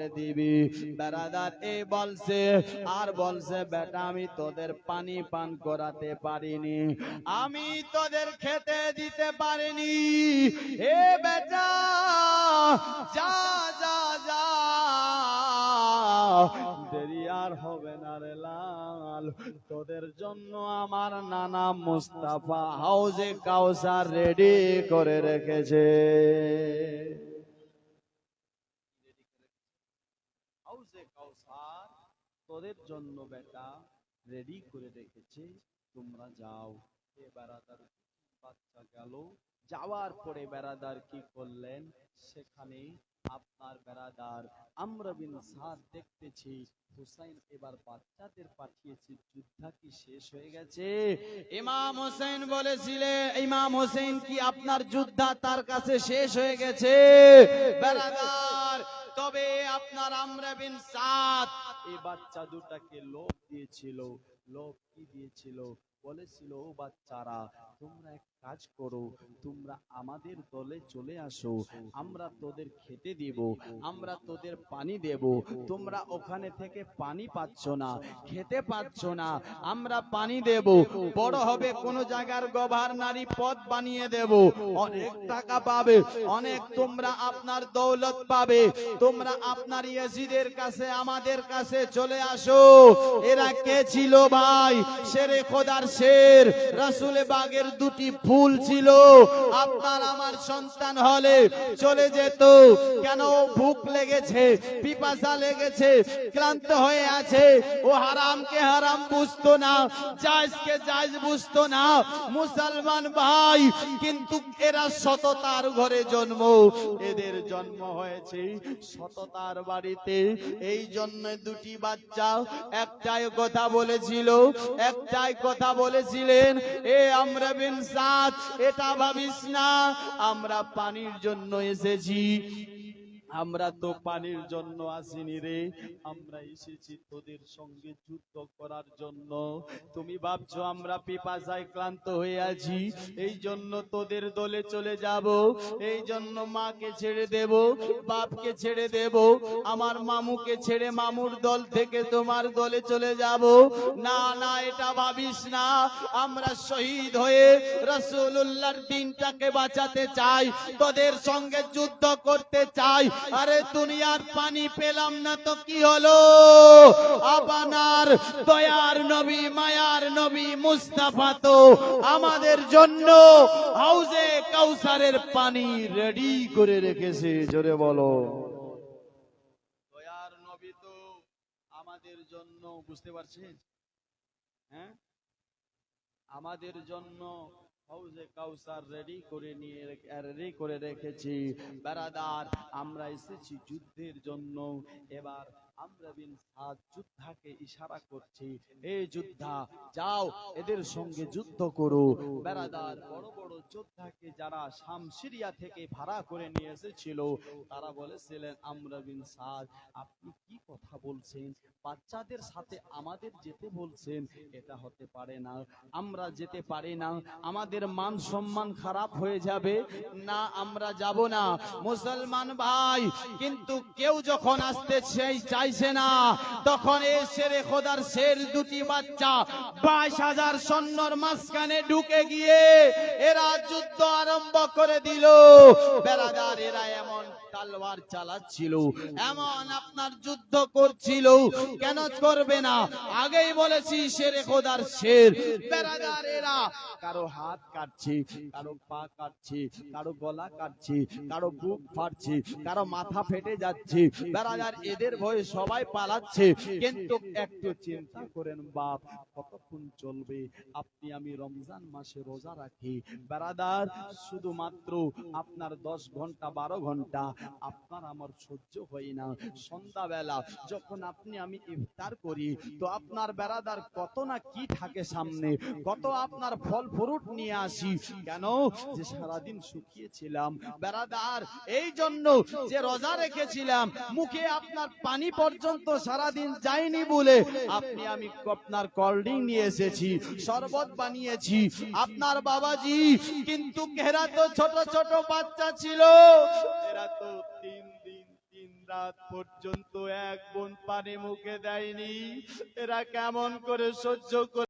দিবি। বেড়াদার এই বলছে, আর বলছে, বেটা, আমি তোদের পানি পান করাতে পারিনি। আমি তোদের খেতে দিতে পারিনি। এ বেটা, যা যা যা। দেরি আর হবে না রে লাল। তোদের জন্য আমার নানা মুস্তাফা হাউজে কাউসার রেডি করে রেখেছে। হাউজে কাউসার, তোদের জন্য বেটা রেডি করে রেখেছে। তোমরা যাও। এ বেড়াদার বাচ্চা গেল। যাওয়ার পরে বেড়াদার কি করলেন? সেখানে আপনার বেড়াদার আমরা বিন সাদ দেখতেছি। হুসাইন এবার বাচ্চাদের পাঠিয়েছে। যুদ্ধা কি শেষ হয়ে গেছে? ইমাম হোসেন বলেছিলেন ইমাম হোসেন কি আপনার যুদ্ধা তার কাছে শেষ হয়ে গেছে? বেড়াদার তবে আপনার আমরা বিন সাদ। এই বাচ্চা দুটাকে লোভ দিয়েছিল। লোভ কি দিয়েছিল? বলেছিল, "ও বাচ্চারা, তোমরা এক কাজ করো, তোমরা আমাদের দলে চলে আসো, আমরা তোদের খেতে দিব, আমরা তোদের পানি দেব, তোমরা ওখানে থেকে পানি পাচ্ছ না, খেতে পাচ্ছ না, আমরা পানি দেব, বড় হবে কোন জায়গার গভর্নরি পদ বানিয়ে দেব, অনেক টাকা পাবে, অনেক তোমরা আপনার দৌলত পাবে, তোমরা আপনার ইয়াজিদের কাছে, আমাদের কাছে চলে আসো। এরা কে ছিল ভাই? শেরে খোদার শের রাসুলে বাগের দুটি ফুল ছিল। আপনার আমার সন্তান হলে চলে যেত। কেন ভুক লেগেছে, পিপাসা লেগেছে, ক্লান্ত হয়ে আছে? ও হারামকে হারাম বুঝতো না, জায়েজকে জায়েজ বুঝতো না। মুসলমান ভাই, কিন্তু এরা সততার ঘরে জন্ম। এদের জন্ম হয়েছে সততার বাড়িতে। এই জন্য দুটি বাচ্চা একটাই কথা বলেছিল, একটাই কথা বলেছিলেন এ আমরা বিন সাত এটা ভাবিস না আমরা পানির জন্য এসেছি। আমরা তো পানির জন্য আসিনি রে। আমরা এসেছি তোদের সঙ্গে যুদ্ধ করার জন্য। তুমি ভাবছ আমরা পিপাসায় ক্লান্ত হয়ে আছি। এই জন্য তোদের দলে চলে যাব। এই জন্য মাকে ছেড়ে দেব, বাপকে ছেড়ে দেব, আমার মামুকে ছেড়ে মামুর দল থেকে তোমার দলে চলে যাব। না না, এটা ভাবিস না। আমরা শহীদ হয়ে রসুল্লাহর দিনটাকে বাঁচাতে চাই, তোদের সঙ্গে যুদ্ধ করতে চাই। আরে দুনিয়ার পানি পেলাম না তো কি হলো? আপনার দয়ার নবী, মায়ার নবী মুস্তাফা তো আমাদের জন্য হাউজে কাউসারের পানি রেডি করে রেখেছে, জোরে বলো। দয়ার নবী তো আমাদের জন্য, বুঝতে পারছেন? হ্যাঁ? আমাদের জন্য হাউজে কাউসার রেডি করে নিয়ে রেডি করে রেখেছি। বেড়াদার আমরা এসেছি যুদ্ধের জন্য। এবার আমরা বিন সাদ যুদ্ধাকে ইশারা করছি। এই যুদ্ধা, যাও, এদের সঙ্গে যুদ্ধ করো। বেড়াদার বড় বড় যোদ্ধাকে যারা শাম সিরিয়া থেকে ভাড়া করে নিয়ে এসেছিল, তারা বলেছিলেন, আমরা বিন সাদ, আপনি কি কথা বলছেন? বাচ্চাদের সাথে আমাদের যেতে বলছেন, এটা হতে পারে না। আমরা যেতে পারি না। আমাদের মান সম্মান খারাপ হয়ে যাবে। না, আমরা যাব না। মুসলমান ভাই, কিন্তু কেউ যখন আসতে চাই চাইছে না। তখন এ সেরে খোদার শের দুটি বাচ্চা বাইশ হাজার সৈন্যর মাঝখানে ঢুকে গিয়ে এরা যুদ্ধ আরম্ভ করে দিল। বেড়াদার এরা এমন তালওয়ার চালাচ্ছিল। এমন আপনার যুদ্ধ করছিল। কেন করবে না? আগেই বলেছি শেরে খোদার শের। বেড়াদার কারও হাত কাটছে, কারও পা কাটছে, কারও গলা কাটছে, কারও বুক ফাটছে, কারও মাথা ফেটে যাচ্ছে। বেড়াদার এদের ভয়ে সবাই পালাচ্ছে। কিন্তু একটু চিন্তা করেন, বাপ, কতক্ষণ চলবে? আপনি আমি রমজান মাসে রোজা রাখি। বেড়াদার, শুধুমাত্র আপনার দশ ঘণ্টা, বারো ঘণ্টা আপনার আমার সহ্য হয় না। সন্ধ্যাবেলা যখন আপনি আমি ইফতার করি, তো আপনার বেড়াদার কত না কি থাকে সামনে, কত আপনার ফল ফ্রুট নিয়ে আসি। কেন? যে সারাদিন শুকিয়েছিলাম। বেড়াদার, এই জন্য যে রোজা রেখেছিলাম, মুখে আপনার পানি পর্যন্ত সারাদিন যায়নি বলে আপনি আমি আপনার কোল্ড নিয়ে এসেছি, শরবত বানিয়েছি। আপনার বাবাজি কিন্তু ঘেরা তো ছোট ছোট বাচ্চা ছিল। তো তিন দিন, তিন রাত পর্যন্ত এক বোন পানি মুখে দেয়নি। এরা কেমন করে সহ্য করে